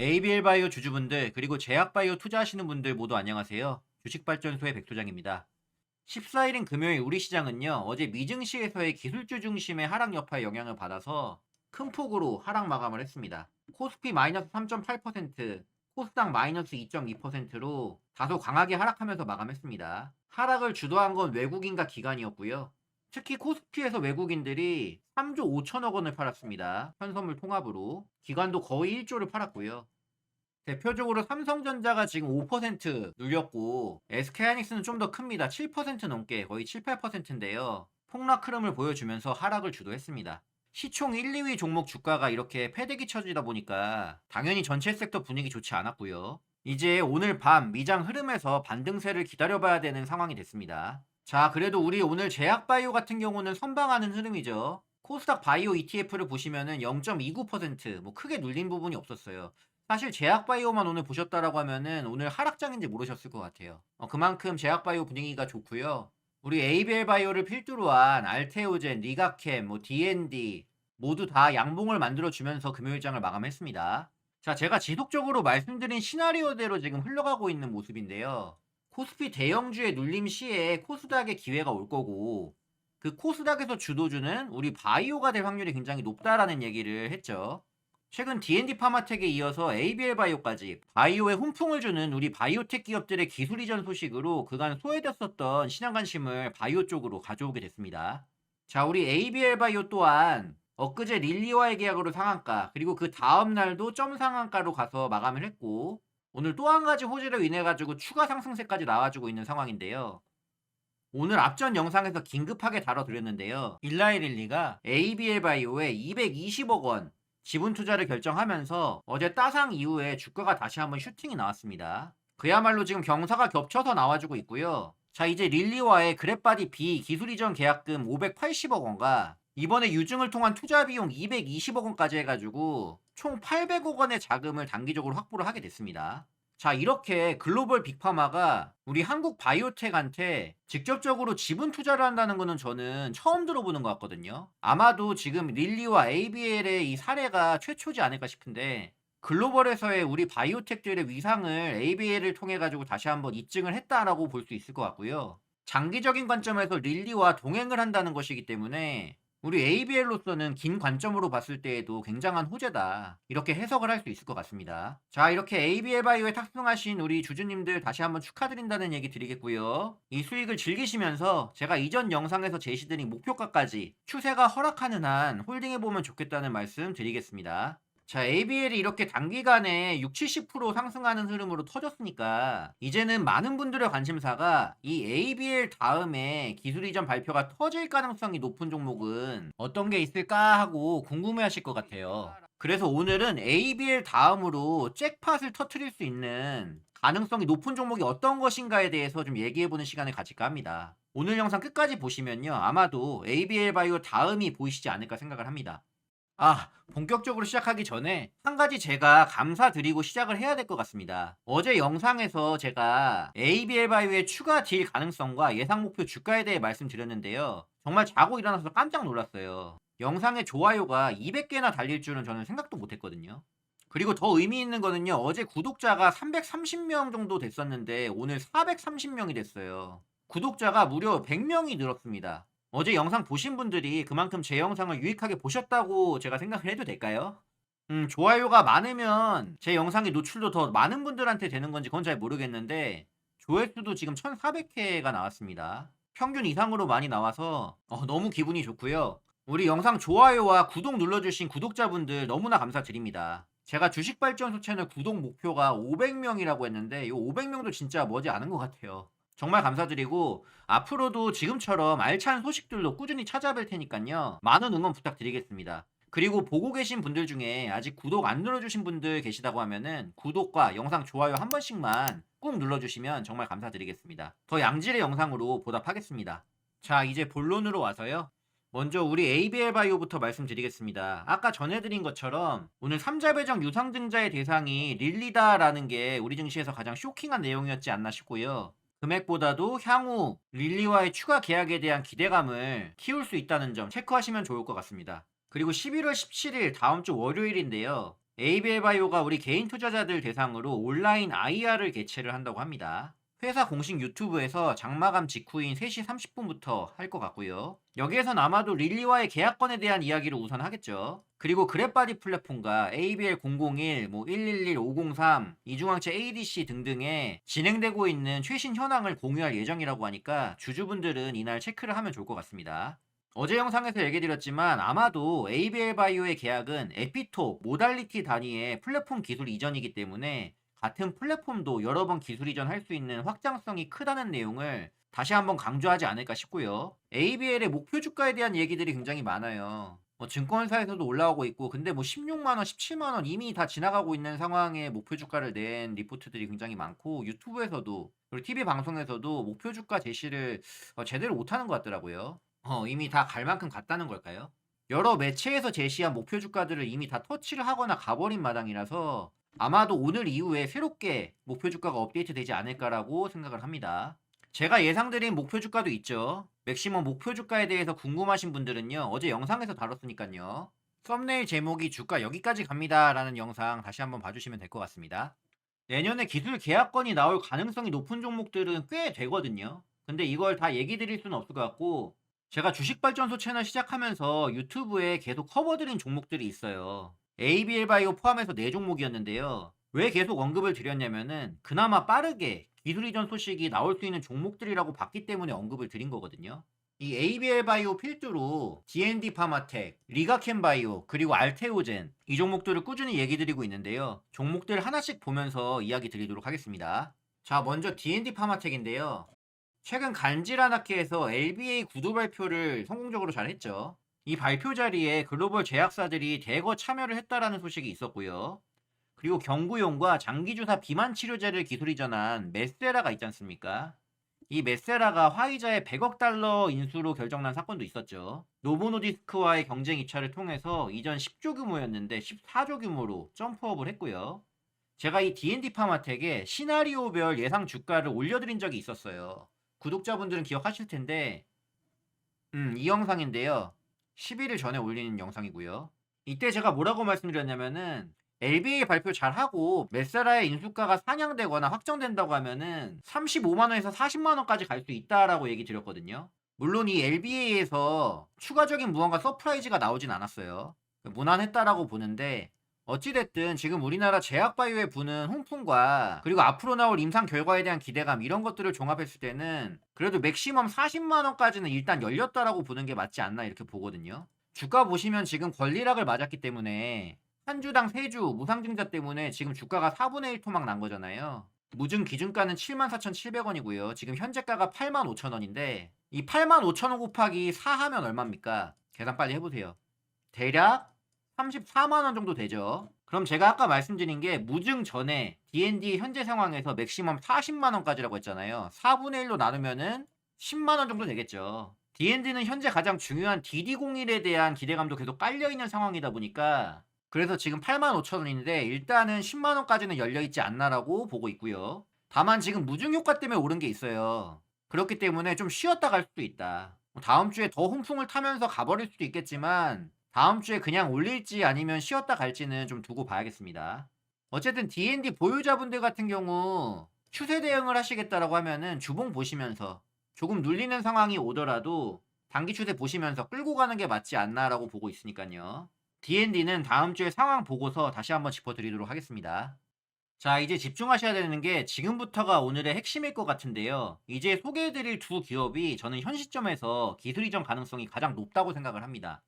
ABL 바이오 주주분들 그리고 제약 바이오 투자하시는 분들 모두 안녕하세요. 주식발전소의 백소장입니다. 14일인 금요일 우리 시장은요 어제 미증시에서의 기술주 중심의 하락 여파에 영향을 받아서 큰 폭으로 하락 마감을 했습니다. 코스피 마이너스 3.8%, 코스닥 마이너스 2.2%로 다소 강하게 하락하면서 마감했습니다. 하락을 주도한 건 외국인과 기관이었고요. 특히 코스피에서 외국인들이 3조 5천억 원을 팔았습니다. 현선물 통합으로. 기관도 거의 1조를 팔았고요. 대표적으로 삼성전자가 지금 5% 눌렸고 SK하이닉스는 좀 더 큽니다. 7% 넘게 거의 7, 8%인데요. 폭락 흐름을 보여주면서 하락을 주도했습니다. 시총 1, 2위 종목 주가가 이렇게 패대기 쳐지다 보니까 당연히 전체 섹터 분위기 좋지 않았고요. 이제 오늘 밤 미장 흐름에서 반등세를 기다려봐야 되는 상황이 됐습니다. 자, 그래도 우리 오늘 제약바이오 같은 경우는 선방하는 흐름이죠. 코스닥 바이오 ETF를 보시면은 0.29%뭐 크게 눌린 부분이 없었어요. 사실 제약바이오만 오늘 보셨다라고 하면은 오늘 하락장인지 모르셨을 것 같아요. 어, 그만큼 제약바이오 분위기가 좋고요. 우리 ABL 바이오를 필두로 한 알테오젠, 리가캠, 뭐 D&D 모두 다 양봉을 만들어 주면서 금요일장을 마감했습니다. 자, 제가 지속적으로 말씀드린 시나리오대로 지금 흘러가고 있는 모습인데요. 코스피 대형주의 눌림 시에 코스닥의 기회가 올 거고 그 코스닥에서 주도주는 우리 바이오가 될 확률이 굉장히 높다라는 얘기를 했죠. 최근 D&D 파마텍에 이어서 ABL 바이오까지 바이오에 훈풍을 주는 우리 바이오텍 기업들의 기술 이전 소식으로 그간 소외됐었던 시장 관심을 바이오 쪽으로 가져오게 됐습니다. 자, 우리 ABL 바이오 또한 엊그제 릴리와의 계약으로 상한가 그리고 그 다음 날도 점 상한가로 가서 마감을 했고 오늘 또 한 가지 호재로 인해 가지고 추가 상승세까지 나와주고 있는 상황인데요. 오늘 앞전 영상에서 긴급하게 다뤄드렸는데요. 일라이릴리가 ABL 바이오에 220억 원 지분 투자를 결정하면서 어제 따상 이후에 주가가 다시 한번 슈팅이 나왔습니다. 그야말로 지금 경사가 겹쳐서 나와주고 있고요. 자 이제 릴리와의 그랩바디 B 기술 이전 계약금 580억 원과 이번에 유증을 통한 투자 비용 220억 원까지 해가지고 총 800억 원의 자금을 단기적으로 확보를 하게 됐습니다. 자, 이렇게 글로벌 빅파마가 우리 한국 바이오텍한테 직접적으로 지분 투자를 한다는 거는 저는 처음 들어보는 것 같거든요. 아마도 지금 릴리와 ABL의 이 사례가 최초지 않을까 싶은데 글로벌에서의 우리 바이오텍들의 위상을 ABL을 통해 가지고 다시 한번 입증을 했다라고 볼 수 있을 것 같고요. 장기적인 관점에서 릴리와 동행을 한다는 것이기 때문에 우리 ABL로서는 긴 관점으로 봤을 때에도 굉장한 호재다. 이렇게 해석을 할 수 있을 것 같습니다. 자, 이렇게 ABL 바이오에 탑승하신 우리 주주님들 다시 한번 축하드린다는 얘기 드리겠고요. 이 수익을 즐기시면서 제가 이전 영상에서 제시드린 목표가까지 추세가 허락하는 한 홀딩해보면 좋겠다는 말씀 드리겠습니다. 자, ABL이 이렇게 단기간에 6, 70% 상승하는 흐름으로 터졌으니까 이제는 많은 분들의 관심사가 이 ABL 다음에 기술 이전 발표가 터질 가능성이 높은 종목은 어떤 게 있을까 하고 궁금해 하실 것 같아요. 그래서 오늘은 ABL 다음으로 잭팟을 터트릴 수 있는 가능성이 높은 종목이 어떤 것인가에 대해서 좀 얘기해보는 시간을 가질까 합니다. 오늘 영상 끝까지 보시면요. 아마도 ABL 바이오 다음이 보이시지 않을까 생각을 합니다. 아, 본격적으로 시작하기 전에 한 가지 제가 감사드리고 시작을 해야 될 것 같습니다. 어제 영상에서 제가 ABL 바이오의 추가 딜 가능성과 예상 목표 주가에 대해 말씀드렸는데요. 정말 자고 일어나서 깜짝 놀랐어요. 영상에 좋아요가 200개나 달릴 줄은 저는 생각도 못 했거든요. 그리고 더 의미 있는 거는요. 어제 구독자가 330명 정도 됐었는데 오늘 430명이 됐어요. 구독자가 무려 100명이 늘었습니다. 어제 영상 보신 분들이 그만큼 제 영상을 유익하게 보셨다고 제가 생각을 해도 될까요? 음, 좋아요가 많으면 제 영상의 노출도 더 많은 분들한테 되는 건지 그건 잘 모르겠는데 조회수도 지금 1400회가 나왔습니다. 평균 이상으로 많이 나와서 어, 너무 기분이 좋고요. 우리 영상 좋아요와 구독 눌러주신 구독자분들 너무나 감사드립니다. 제가 주식발전소 채널 구독 목표가 500명이라고 했는데 이 500명도 진짜 머지 않은 것 같아요. 정말 감사드리고 앞으로도 지금처럼 알찬 소식들로 꾸준히 찾아뵐 테니까요. 많은 응원 부탁드리겠습니다. 그리고 보고 계신 분들 중에 아직 구독 안 눌러주신 분들 계시다고 하면은 구독과 영상 좋아요 한 번씩만 꾹 눌러주시면 정말 감사드리겠습니다. 더 양질의 영상으로 보답하겠습니다. 자, 이제 본론으로 와서요. 먼저 우리 ABL 바이오부터 말씀드리겠습니다. 아까 전해드린 것처럼 오늘 3자 배정 유상증자의 대상이 릴리다라는 게 우리 증시에서 가장 쇼킹한 내용이었지 않나 싶고요. 금액보다도 향후 릴리와의 추가 계약에 대한 기대감을 키울 수 있다는 점 체크하시면 좋을 것 같습니다. 그리고 11월 17일 다음 주 월요일인데요. ABL 바이오가 우리 개인 투자자들 대상으로 온라인 IR을 개최를 한다고 합니다. 회사 공식 유튜브에서 장마감 직후인 3시 30분부터 할 것 같고요. 여기에선 아마도 릴리와의 계약권에 대한 이야기를 우선 하겠죠. 그리고 그랩바디 플랫폼과 ABL 001, 뭐 111, 503, 이중항체 ADC 등등의 진행되고 있는 최신 현황을 공유할 예정이라고 하니까 주주분들은 이날 체크를 하면 좋을 것 같습니다. 어제 영상에서 얘기드렸지만 아마도 ABL 바이오의 계약은 에피톱, 모달리티 단위의 플랫폼 기술 이전이기 때문에 같은 플랫폼도 여러 번 기술 이전할 수 있는 확장성이 크다는 내용을 다시 한번 강조하지 않을까 싶고요. ABL의 목표 주가에 대한 얘기들이 굉장히 많아요. 뭐 증권사에서도 올라오고 있고 근데 뭐 16만원, 17만원 이미 다 지나가고 있는 상황에 목표 주가를 낸 리포트들이 굉장히 많고 유튜브에서도 그리고 TV 방송에서도 목표 주가 제시를 어, 제대로 못하는 것 같더라고요. 어, 이미 다 갈 만큼 갔다는 걸까요? 여러 매체에서 제시한 목표 주가들을 이미 다 터치를 하거나 가버린 마당이라서 아마도 오늘 이후에 새롭게 목표 주가가 업데이트 되지 않을까라고 생각을 합니다. 제가 예상드린 목표 주가도 있죠. 맥시멈 목표 주가에 대해서 궁금하신 분들은요. 어제 영상에서 다뤘으니까요. 썸네일 제목이 주가 여기까지 갑니다 라는 영상 다시 한번 봐주시면 될 것 같습니다. 내년에 기술 계약건이 나올 가능성이 높은 종목들은 꽤 되거든요. 근데 이걸 다 얘기 드릴 수는 없을 것 같고 제가 주식발전소 채널 시작하면서 유튜브에 계속 커버드린 종목들이 있어요. ABL 바이오 포함해서 4종목이었는데요. 왜 계속 언급을 드렸냐면은 그나마 빠르게 기술 이전 소식이 나올 수 있는 종목들이라고 봤기 때문에 언급을 드린 거거든요. 이 ABL 바이오 필두로 D&D 파마텍, 리가켄 바이오, 그리고 알테오젠 이 종목들을 꾸준히 얘기 드리고 있는데요. 종목들 하나씩 보면서 이야기 드리도록 하겠습니다. 자, 먼저 D&D 파마텍인데요. 최근 간지라나케에서 LBA 구도 발표를 성공적으로 잘 했죠. 이 발표 자리에 글로벌 제약사들이 대거 참여를 했다라는 소식이 있었고요. 그리고 경구용과 장기주사 비만 치료제를 기술 이전한 메세라가 있지 않습니까? 이 메세라가 화이자의 100억 달러 인수로 결정난 사건도 있었죠. 노보노디스크와의 경쟁 입찰을 통해서 이전 10조 규모였는데 14조 규모로 점프업을 했고요. 제가 이 D&D 파마텍에 시나리오별 예상 주가를 올려드린 적이 있었어요. 구독자분들은 기억하실 텐데, 음, 이 영상인데요. 11일 전에 올린 영상이고요. 이때 제가 뭐라고 말씀드렸냐면은 LBA 발표 잘 하고 메세라의 인수가가 상향되거나 확정된다고 하면은 35만 원에서 40만 원까지 갈 수 있다라고 얘기 드렸거든요. 물론 이 LBA에서 추가적인 무언가 서프라이즈가 나오진 않았어요. 무난했다라고 보는데 어찌됐든 지금 우리나라 제약바이오에 부는 홍풍과 그리고 앞으로 나올 임상 결과에 대한 기대감 이런 것들을 종합했을 때는 그래도 맥시멈 40만 원까지는 일단 열렸다라고 보는 게 맞지 않나 이렇게 보거든요. 주가 보시면 지금 권리락을 맞았기 때문에 한 주당 3주 무상증자 때문에 지금 주가가 4분의 1 토막 난 거잖아요. 무증 기준가는 74,700원이고요. 지금 현재가가 85,000원인데 이 85,000원 곱하기 4 하면 얼마입니까? 계산 빨리 해보세요. 대략 34만 원 정도 되죠. 그럼 제가 아까 말씀드린 게 무증 전에 D&D 현재 상황에서 맥시멈 40만 원까지라고 했잖아요. 4분의 1로 나누면은 10만 원 정도 되겠죠. D&D는 현재 가장 중요한 DD01에 대한 기대감도 계속 깔려 있는 상황이다 보니까 그래서 지금 8만 5천 원인데 일단은 10만 원까지는 열려 있지 않나라고 보고 있고요. 다만 지금 무증 효과 때문에 오른 게 있어요. 그렇기 때문에 좀 쉬었다 갈 수도 있다. 뭐 다음 주에 더 홍풍을 타면서 가버릴 수도 있겠지만 다음 주에 그냥 올릴지 아니면 쉬었다 갈지는 좀 두고 봐야겠습니다. 어쨌든 D&D 보유자분들 같은 경우 추세 대응을 하시겠다라고 하면은 주봉 보시면서 조금 눌리는 상황이 오더라도 단기 추세 보시면서 끌고 가는 게 맞지 않나라고 보고 있으니까요. D&D는 다음 주에 상황 보고서 다시 한번 짚어드리도록 하겠습니다. 자, 이제 집중하셔야 되는 게 지금부터가 오늘의 핵심일 것 같은데요. 이제 소개해드릴 두 기업이 저는 현 시점에서 기술 이전 가능성이 가장 높다고 생각을 합니다.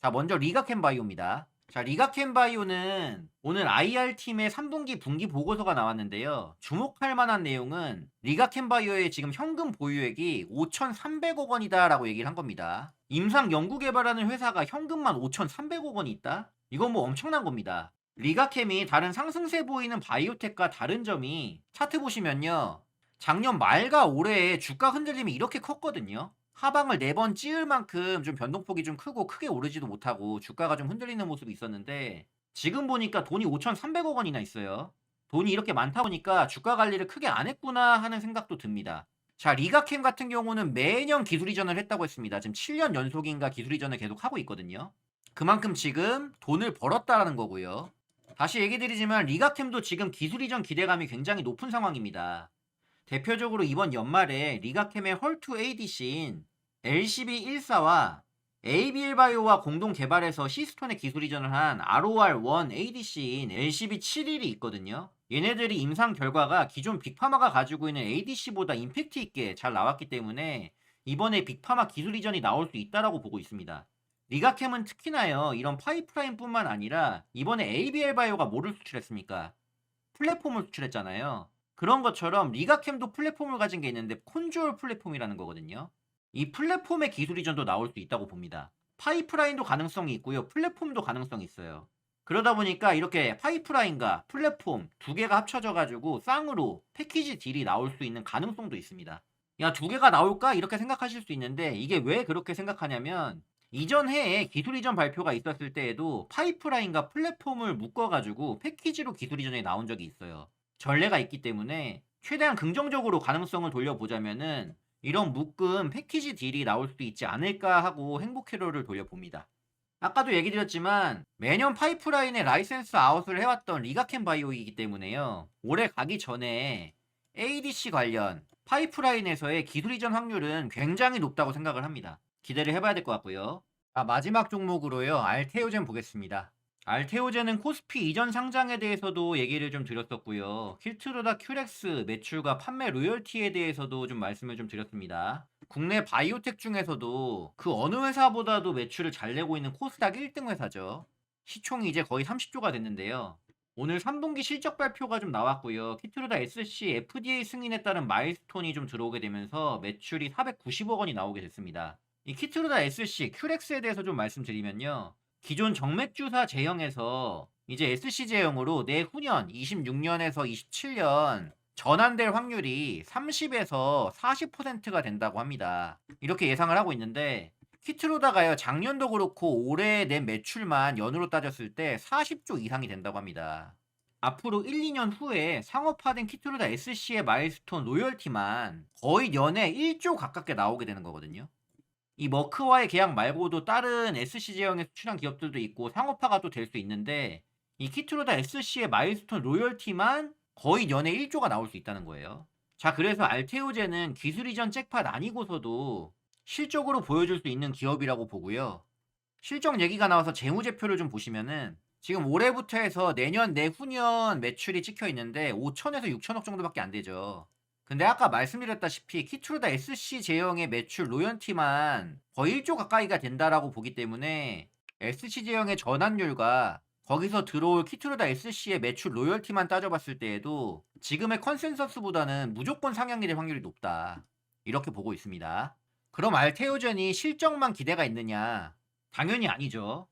자, 먼저 리가켄 바이오입니다. 자, 리가켄 바이오는 오늘 IR팀의 3분기 분기 보고서가 나왔는데요. 주목할 만한 내용은 리가켄 바이오의 지금 현금 보유액이 5,300억 원이다라고 얘기를 한 겁니다. 임상 연구 개발하는 회사가 현금만 5,300억 원이 있다? 이건 뭐 엄청난 겁니다. 리가캠이 다른 상승세 보이는 바이오텍과 다른 점이 차트 보시면요. 작년 말과 올해의 주가 흔들림이 이렇게 컸거든요. 하방을 네 번 찌을 만큼 좀 변동폭이 좀 크고 크게 오르지도 못하고 주가가 좀 흔들리는 모습이 있었는데 지금 보니까 돈이 5,300억 원이나 있어요. 돈이 이렇게 많다 보니까 주가 관리를 크게 안 했구나 하는 생각도 듭니다. 자, 리가캠 같은 경우는 매년 기술 이전을 했다고 했습니다. 지금 7년 연속인가 기술 이전을 계속 하고 있거든요. 그만큼 지금 돈을 벌었다라는 거고요. 다시 얘기 드리지만 리가캠도 지금 기술 이전 기대감이 굉장히 높은 상황입니다. 대표적으로 이번 연말에 리가캠의 헐투 ADC인 LCB14와 ABL 바이오와 공동 개발해서 시스톤의 기술 이전을 한 ROR1 ADC인 LCB71이 있거든요. 얘네들이 임상 결과가 기존 빅파마가 가지고 있는 ADC보다 임팩트 있게 잘 나왔기 때문에 이번에 빅파마 기술 이전이 나올 수 있다라고 보고 있습니다. 리가캠은 특히나요, 이런 파이프라인뿐만 아니라 이번에 ABL 바이오가 뭐를 수출했습니까? 플랫폼을 수출했잖아요. 그런 것처럼 리가캠도 플랫폼을 가진 게 있는데 콘주얼 플랫폼이라는 거거든요. 이 플랫폼의 기술 이전도 나올 수 있다고 봅니다. 파이프라인도 가능성이 있고요. 플랫폼도 가능성이 있어요. 그러다 보니까 이렇게 파이프라인과 플랫폼 두 개가 합쳐져 가지고 쌍으로 패키지 딜이 나올 수 있는 가능성도 있습니다. 야, 두 개가 나올까? 이렇게 생각하실 수 있는데 이게 왜 그렇게 생각하냐면 이전 해에 기술 이전 발표가 있었을 때에도 파이프라인과 플랫폼을 묶어 가지고 패키지로 기술 이전이 나온 적이 있어요. 전례가 있기 때문에 최대한 긍정적으로 가능성을 돌려보자면은 이런 묶음 패키지 딜이 나올 수도 있지 않을까 하고 행복회로를 돌려봅니다. 아까도 얘기 드렸지만 매년 파이프라인에 라이센스 아웃을 해왔던 리가켄 바이오이기 때문에요. 올해 가기 전에 ADC 관련 파이프라인에서의 기술 이전 확률은 굉장히 높다고 생각을 합니다. 기대를 해봐야 될 것 같고요. 아, 마지막 종목으로요. 알테오젠 보겠습니다. 알테오젠은 코스피 이전 상장에 대해서도 얘기를 좀 드렸었고요. 킬트로다 큐렉스 매출과 판매 로열티에 대해서도 좀 말씀을 좀 드렸습니다. 국내 바이오텍 중에서도 그 어느 회사보다도 매출을 잘 내고 있는 코스닥 1등 회사죠. 시총이 이제 거의 30조가 됐는데요. 오늘 3분기 실적 발표가 좀 나왔고요. 키트로다 SC FDA 승인에 따른 마일스톤이 좀 들어오게 되면서 매출이 490억 원이 나오게 됐습니다. 이 키트로다 SC 큐렉스에 대해서 좀 말씀드리면요. 기존 정맥주사 제형에서 이제 SC 제형으로 내후년 26년에서 27년 전환될 확률이 30에서 40%가 된다고 합니다. 이렇게 예상을 하고 있는데 키트로다가요 작년도 그렇고 올해 낸 매출만 연으로 따졌을 때 40조 이상이 된다고 합니다. 앞으로 1, 2년 후에 상업화된 키트로다 SC의 마일스톤 로열티만 거의 연에 1조 가깝게 나오게 되는 거거든요. 이 머크와의 계약 말고도 다른 SC 제형에 수출한 기업들도 있고 상업화가 또 될 수 있는데 이 키트로다 SC의 마일스톤 로열티만 거의 연에 1조가 나올 수 있다는 거예요. 자, 그래서 알테오제는 기술 이전 잭팟 아니고서도 실적으로 보여줄 수 있는 기업이라고 보고요. 실적 얘기가 나와서 재무제표를 좀 보시면은 지금 올해부터 해서 내년 내후년 매출이 찍혀 있는데 5천에서 6천억 정도밖에 안 되죠. 근데 아까 말씀드렸다시피 키트로다 SC 제형의 매출 로연티만 거의 1조 가까이가 된다라고 보기 때문에 SC 제형의 전환율과 거기서 들어올 키트로다 SC의 매출 로열티만 따져봤을 때에도 지금의 컨센서스보다는 무조건 상향이 될 확률이 높다. 이렇게 보고 있습니다. 그럼 알테오젠이 실적만 기대가 있느냐? 당연히 아니죠.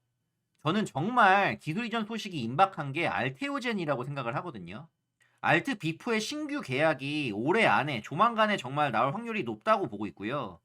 저는 정말 기술 이전 소식이 임박한 게 알테오젠이라고 생각을 하거든요. 알트 비프의 신규 계약이 올해 안에 조만간에 정말 나올 확률이 높다고 보고 있고요.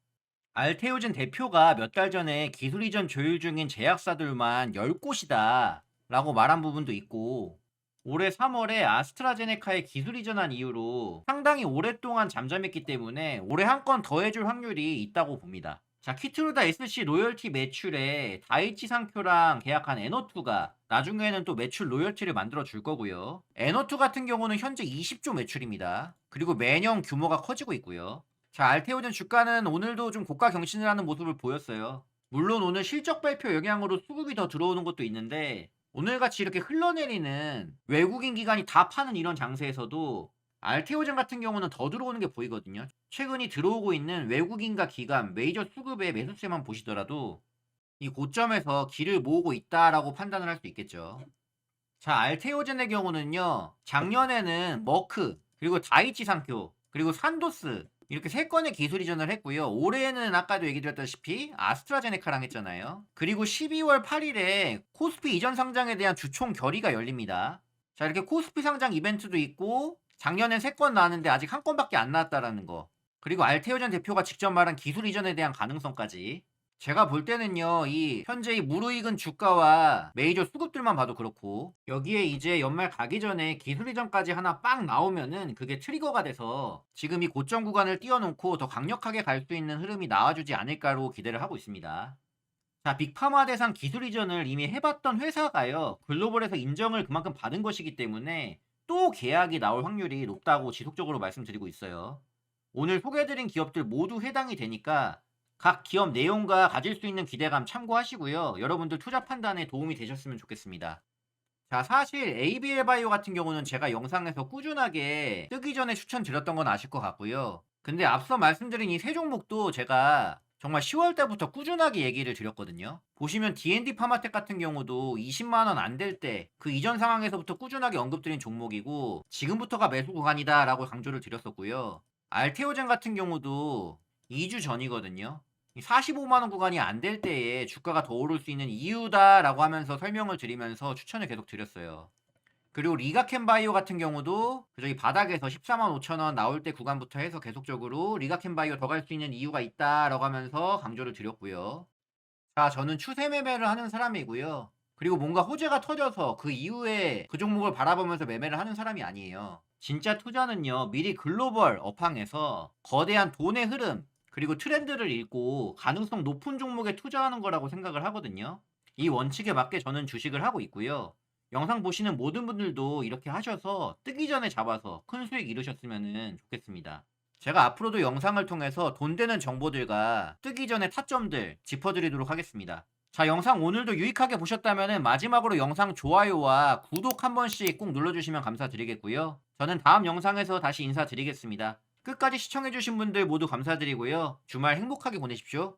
알테오젠 대표가 몇 달 전에 기술 이전 조율 중인 제약사들만 10곳이다 라고 말한 부분도 있고 올해 3월에 아스트라제네카의 기술 이전한 이후로 상당히 오랫동안 잠잠했기 때문에 올해 한 건 더 해줄 확률이 있다고 봅니다. 자, 키트루다 SC 로열티 매출에 다이치 상표랑 계약한 에너투가 나중에는 또 매출 로열티를 만들어 줄 거고요. 에너투 같은 경우는 현재 20조 매출입니다. 그리고 매년 규모가 커지고 있고요. 자, 알테오젠 주가는 오늘도 좀 고가 경신을 하는 모습을 보였어요. 물론 오늘 실적 발표 영향으로 수급이 더 들어오는 것도 있는데 오늘같이 이렇게 흘러내리는 외국인 기관이 다 파는 이런 장세에서도 알테오젠 같은 경우는 더 들어오는 게 보이거든요. 최근이 들어오고 있는 외국인과 기관, 메이저 수급의 매수세만 보시더라도 이 고점에서 길을 모으고 있다라고 판단을 할 수 있겠죠. 자, 알테오젠의 경우는요. 작년에는 머크, 그리고 다이치 상표, 그리고 산도스 이렇게 세 건의 기술 이전을 했고요. 올해는 아까도 얘기 드렸다시피 아스트라제네카랑 했잖아요. 그리고 12월 8일에 코스피 이전 상장에 대한 주총 결의가 열립니다. 자, 이렇게 코스피 상장 이벤트도 있고 작년엔 3건 나왔는데 아직 한 건밖에 안 나왔다라는 거. 그리고 알테오젠 대표가 직접 말한 기술 이전에 대한 가능성까지. 제가 볼 때는요, 이 현재 이 무르익은 주가와 메이저 수급들만 봐도 그렇고 여기에 이제 연말 가기 전에 기술 이전까지 하나 빵 나오면은 그게 트리거가 돼서 지금 이 고점 구간을 띄워놓고 더 강력하게 갈 수 있는 흐름이 나와주지 않을까로 기대를 하고 있습니다. 자, 빅파마 대상 기술 이전을 이미 해봤던 회사가요. 글로벌에서 인정을 그만큼 받은 것이기 때문에 또 계약이 나올 확률이 높다고 지속적으로 말씀드리고 있어요. 오늘 소개해드린 기업들 모두 해당이 되니까 각 기업 내용과 가질 수 있는 기대감 참고하시고요. 여러분들 투자 판단에 도움이 되셨으면 좋겠습니다. 자, 사실 ABL 바이오 같은 경우는 제가 영상에서 꾸준하게 뜨기 전에 추천드렸던 건 아실 것 같고요. 근데 앞서 말씀드린 이 세 종목도 제가 정말 10월 때부터 꾸준하게 얘기를 드렸거든요. 보시면 D&D 파마텍 같은 경우도 20만 원 안 될 때 그 이전 상황에서부터 꾸준하게 언급드린 종목이고 지금부터가 매수 구간이다라고 강조를 드렸었고요. 알테오젠 같은 경우도 2주 전이거든요. 45만 원 구간이 안 될 때에 주가가 더 오를 수 있는 이유다라고 하면서 설명을 드리면서 추천을 계속 드렸어요. 그리고 리가켄 바이오 같은 경우도 그 저기 바닥에서 14만 5천 원 나올 때 구간부터 해서 계속적으로 리가켄 바이오 더 갈 수 있는 이유가 있다라고 하면서 강조를 드렸고요. 자, 저는 추세 매매를 하는 사람이고요. 그리고 뭔가 호재가 터져서 그 이후에 그 종목을 바라보면서 매매를 하는 사람이 아니에요. 진짜 투자는요, 미리 글로벌 업황에서 거대한 돈의 흐름, 그리고 트렌드를 읽고 가능성 높은 종목에 투자하는 거라고 생각을 하거든요. 이 원칙에 맞게 저는 주식을 하고 있고요. 영상 보시는 모든 분들도 이렇게 하셔서 뜨기 전에 잡아서 큰 수익 이루셨으면 좋겠습니다. 제가 앞으로도 영상을 통해서 돈 되는 정보들과 뜨기 전에 타점들 짚어드리도록 하겠습니다. 자, 영상 오늘도 유익하게 보셨다면 마지막으로 영상 좋아요와 구독 한 번씩 꼭 눌러주시면 감사드리겠고요. 저는 다음 영상에서 다시 인사드리겠습니다. 끝까지 시청해주신 분들 모두 감사드리고요. 주말 행복하게 보내십시오.